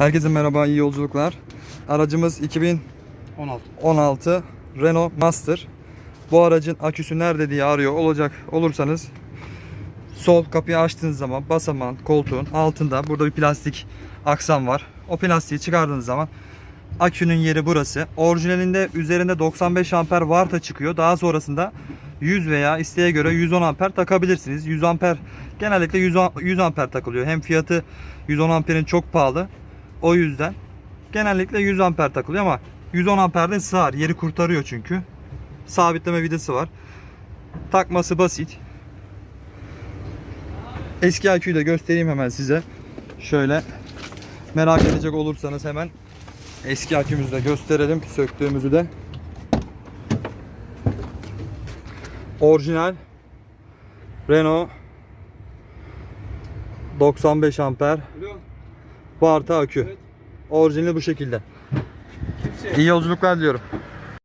Herkese merhaba, iyi yolculuklar. Aracımız 2016 16. Renault Master. Bu aracın aküsü nerede diye arıyor olacak olursanız sol kapıyı açtığınız zaman basamağın koltuğun altında burada bir plastik aksam var. O plastiği çıkardığınız zaman akünün yeri burası. Orijinalinde üzerinde 95 amper varta çıkıyor. Daha sonrasında 100 veya isteğe göre 110 amper takabilirsiniz. 100 amper genellikle 100, a- 100 amper takılıyor. Hem fiyatı 110 amperin çok pahalı. O yüzden genellikle 100 amper takılıyor ama 110 amper de sığar. Yeri kurtarıyor çünkü. Sabitleme vidası var. Takması basit. Eski aküyü de göstereyim hemen size. Şöyle merak edecek olursanız hemen eski akümüzü de gösterelim. Söktüğümüzü de. Orijinal Renault 95 amper Alo. Varta akü. Evet. Orijinali bu şekilde. Kimse. İyi yolculuklar diliyorum.